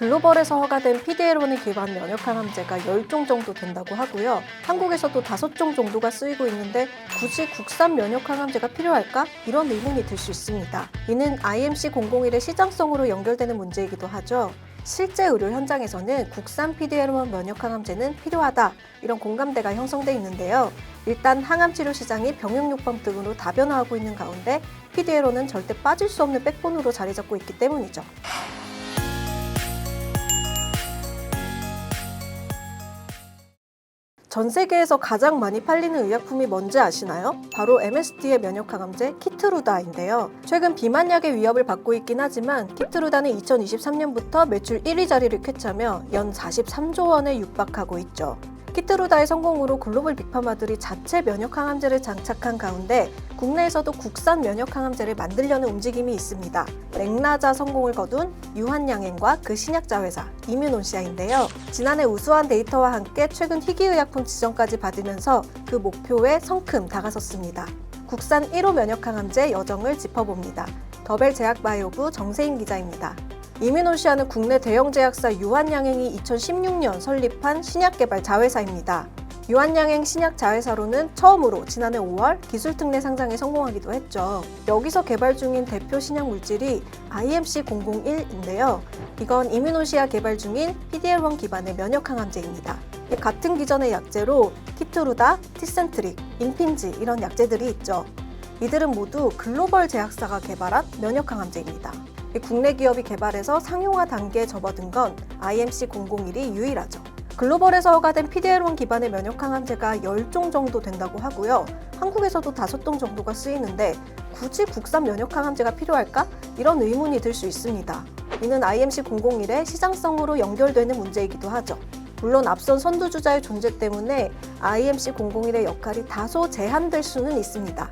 글로벌에서 허가된 PDL1을 기반 면역 항암제가 10종 정도 된다고 하고요. 한국에서도 5종 정도가 쓰이고 있는데 굳이 국산 면역 항암제가 필요할까? 이런 의문이 들 수 있습니다. 이는 IMC001의 시장성으로 연결되는 문제이기도 하죠. 실제 의료 현장에서는 국산 PDL1 면역 항암제는 필요하다 이런 공감대가 형성돼 있는데요. 일단 항암 치료 시장이 병용요법 등으로 다변화하고 있는 가운데 PDL1은 절대 빠질 수 없는 백본으로 자리 잡고 있기 때문이죠. 전 세계에서 가장 많이 팔리는 의약품이 뭔지 아시나요? 바로 MSD의 면역 항암제 키트루다인데요. 최근 비만약의 위협을 받고 있긴 하지만 키트루다는 2023년부터 매출 1위 자리를 쾌차며 연 43조 원에 육박하고 있죠. 키트루다의 성공으로 글로벌 빅파마들이 자체 면역 항암제를 장착한 가운데 국내에서도 국산 면역 항암제를 만들려는 움직임이 있습니다. 맥라자 성공을 거둔 유한양행과 그 신약자 회사 이뮤논시아인데요. 지난해 우수한 데이터와 함께 최근 희귀의약품 지정까지 받으면서 그 목표에 성큼 다가섰습니다. 국산 1호 면역 항암제 여정을 짚어봅니다. 더벨 제약바이오부 정세인 기자입니다. 이뮤노시아는 국내 대형 제약사 유한양행이 2016년 설립한 신약 개발 자회사입니다. 유한양행 신약 자회사로는 처음으로 지난해 5월 기술 특례 상장에 성공하기도 했죠. 여기서 개발 중인 대표 신약 물질이 IMC001인데요. 이건 이뮤노시아 개발 중인 PDL1 기반의 면역 항암제입니다. 같은 기전의 약제로 키트루다, 티센트릭, 인핀지 이런 약제들이 있죠. 이들은 모두 글로벌 제약사가 개발한 면역 항암제입니다. 국내 기업이 개발해서 상용화 단계에 접어든 건 IMC001이 유일하죠. 글로벌에서 허가된 PDL1 기반의 면역 항암제가 10종 정도 된다고 하고요. 한국에서도 5종 정도가 쓰이는데 굳이 국산 면역 항암제가 필요할까? 이런 의문이 들 수 있습니다. 이는 IMC001의 시장성으로 연결되는 문제이기도 하죠. 물론 앞선 선두주자의 존재 때문에 IMC001의 역할이 다소 제한될 수는 있습니다.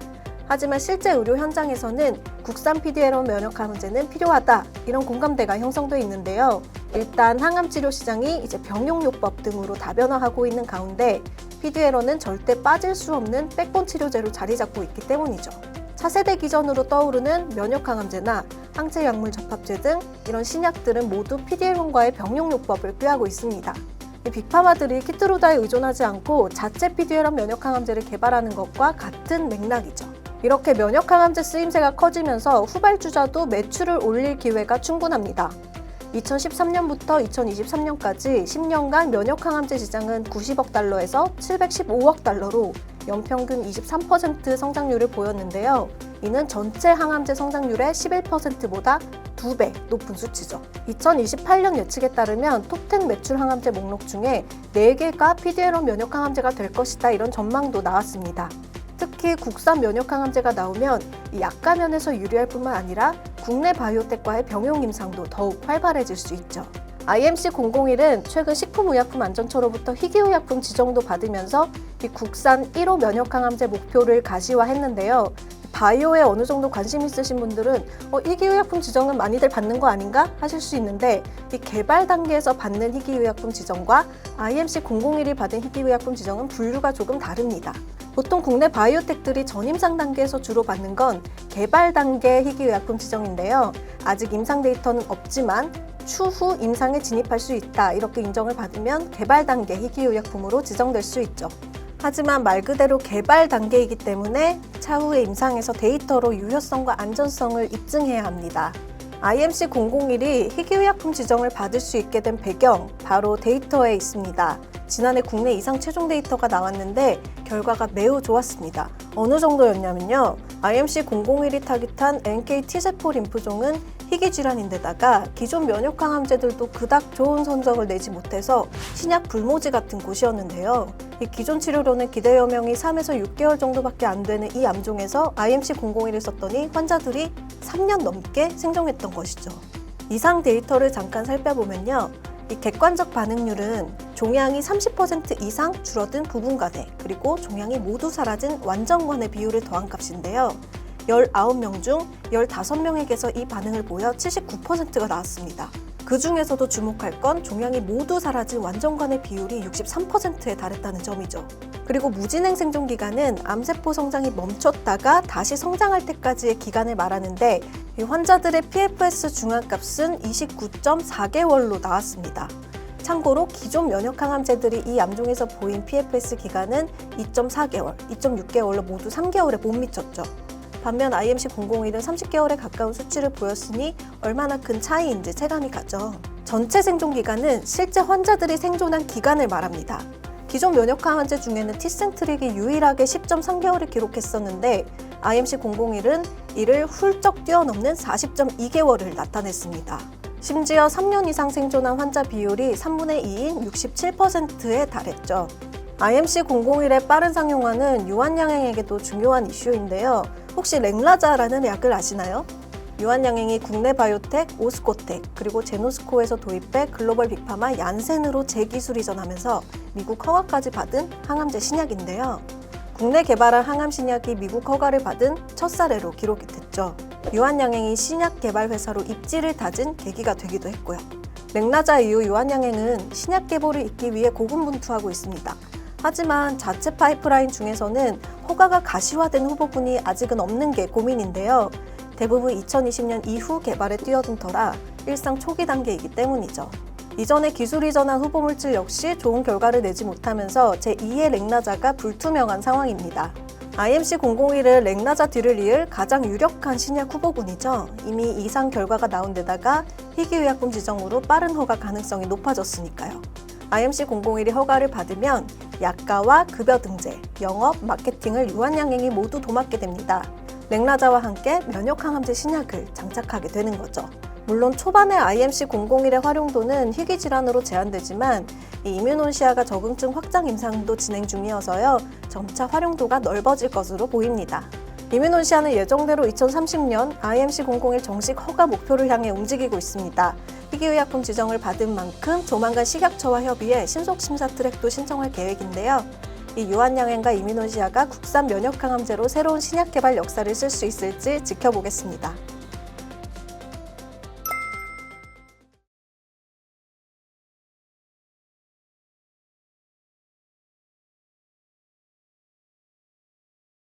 하지만 실제 의료 현장에서는 국산 PDL1 면역 항암제는 필요하다 이런 공감대가 형성돼 있는데요. 일단 항암 치료 시장이 이제 병용요법 등으로 다변화하고 있는 가운데 PDL1은 절대 빠질 수 없는 백본 치료제로 자리 잡고 있기 때문이죠. 차세대 기전으로 떠오르는 면역 항암제나 항체 약물 접합제 등 이런 신약들은 모두 PDL1과의 병용요법을 꾀하고 있습니다. 이 빅파마들이 키트로다에 의존하지 않고 자체 PDL1 면역 항암제를 개발하는 것과 같은 맥락이죠. 이렇게 면역 항암제 쓰임새가 커지면서 후발주자도 매출을 올릴 기회가 충분합니다. 2013년부터 2023년까지 10년간 면역 항암제 시장은 90억 달러에서 715억 달러로 연평균 23% 성장률을 보였는데요. 이는 전체 항암제 성장률의 11%보다 2배 높은 수치죠. 2028년 예측에 따르면 톱10 매출 항암제 목록 중에 4개가 PDL1 면역 항암제가 될 것이다 이런 전망도 나왔습니다. 특히 국산 면역 항암제가 나오면 이 약가 면에서 유리할 뿐만 아니라 국내 바이오텍과의 병용 임상도 더욱 활발해질 수 있죠. IMC001은 최근 식품의약품안전처로부터 희귀의약품 지정도 받으면서 이 국산 1호 면역 항암제 목표를 가시화했는데요. 바이오에 어느 정도 관심 있으신 분들은 어, 희귀의약품 지정은 많이들 받는 거 아닌가 하실 수 있는데 이 개발 단계에서 받는 희귀의약품 지정과 IMC001이 받은 희귀의약품 지정은 분류가 조금 다릅니다. 보통 국내 바이오텍들이 전임상 단계에서 주로 받는 건 개발 단계 희귀의약품 지정인데요. 아직 임상 데이터는 없지만 추후 임상에 진입할 수 있다 이렇게 인정을 받으면 개발 단계 희귀의약품으로 지정될 수 있죠. 하지만 말 그대로 개발 단계이기 때문에 차후의 임상에서 데이터로 유효성과 안전성을 입증해야 합니다. IMC001이 희귀의약품 지정을 받을 수 있게 된 배경 바로 데이터에 있습니다. 지난해 국내 이상 최종 데이터가 나왔는데 결과가 매우 좋았습니다. 어느 정도였냐면요. IMC001이 타깃한 NK T세포 림프종은 희귀 질환인데다가 기존 면역 항암제들도 그닥 좋은 성적을 내지 못해서 신약 불모지 같은 곳이었는데요. 이 기존 치료로는 기대 여명이 3에서 6개월 정도밖에 안 되는 이 암종에서 IMC001을 썼더니 환자들이 3년 넘게 생존했던 것이죠. 이상 데이터를 잠깐 살펴보면요. 이 객관적 반응률은 종양이 30% 이상 줄어든 부분간의 그리고 종양이 모두 사라진 완전관의 비율을 더한 값인데요. 19명 중 15명에게서 이 반응을 보여 79%가 나왔습니다. 그 중에서도 주목할 건 종양이 모두 사라진 완전관의 비율이 63%에 달했다는 점이죠. 그리고 무진행 생존 기간은 암세포 성장이 멈췄다가 다시 성장할 때까지의 기간을 말하는데 이 환자들의 PFS 중앙값은 29.4개월로 나왔습니다. 참고로 기존 면역 항암제들이 이 암종에서 보인 PFS 기간은 2.4개월, 2.6개월로 모두 3개월에 못 미쳤죠. 반면 IMC 001은 30개월에 가까운 수치를 보였으니 얼마나 큰 차이인지 체감이 가죠. 전체 생존 기간은 실제 환자들이 생존한 기간을 말합니다. 기존 면역 항암제 중에는 티센트릭이 유일하게 10.3개월을 기록했었는데 IMC 001은 이를 훌쩍 뛰어넘는 40.2개월을 나타냈습니다. 심지어 3년 이상 생존한 환자 비율이 3분의 2인 67%에 달했죠. IMC 001의 빠른 상용화는 유한양행에게도 중요한 이슈인데요. 혹시 랭라자라는 약을 아시나요? 유한양행이 국내 바이오텍, 오스코텍, 그리고 제노스코에서 도입해 글로벌 빅파마 얀센으로 재기술 이전하면서 미국 허가까지 받은 항암제 신약인데요. 국내 개발한 항암 신약이 미국 허가를 받은 첫 사례로 기록이 됐죠. 유한양행이 신약 개발 회사로 입지를 다진 계기가 되기도 했고요. 맥라자 이후 유한양행은 신약 개발을 잇기 위해 고군분투하고 있습니다. 하지만 자체 파이프라인 중에서는 허가가 가시화된 후보군이 아직은 없는 게 고민인데요. 대부분 2020년 이후 개발에 뛰어든 터라 일상 초기 단계이기 때문이죠. 이전에 기술 이전한 후보 물질 역시 좋은 결과를 내지 못하면서 제2의 렉나자가 불투명한 상황입니다. IMC 001은 렉나자 뒤를 이을 가장 유력한 신약 후보군이죠. 이미 이상 결과가 나온 데다가 희귀의약품 지정으로 빠른 허가 가능성이 높아졌으니까요. IMC 001이 허가를 받으면 약가와 급여 등재, 영업, 마케팅을 유한양행이 모두 도맡게 됩니다. 렉라자와 함께 면역 항암제 신약을 장착하게 되는 거죠. 물론 초반에 IMC 001의 활용도는 희귀 질환으로 제한되지만 이 이뮤논시아가 적응증 확장 임상도 진행 중이어서요 점차 활용도가 넓어질 것으로 보입니다. 이뮤논시아는 예정대로 2030년 IMC 001 정식 허가 목표를 향해 움직이고 있습니다. 희귀의약품 지정을 받은 만큼 조만간 식약처와 협의해 신속 심사 트랙도 신청할 계획인데요. 이 유한양행과 이미노시아가 국산 면역 항암제로 새로운 신약 개발 역사를 쓸 수 있을지 지켜보겠습니다.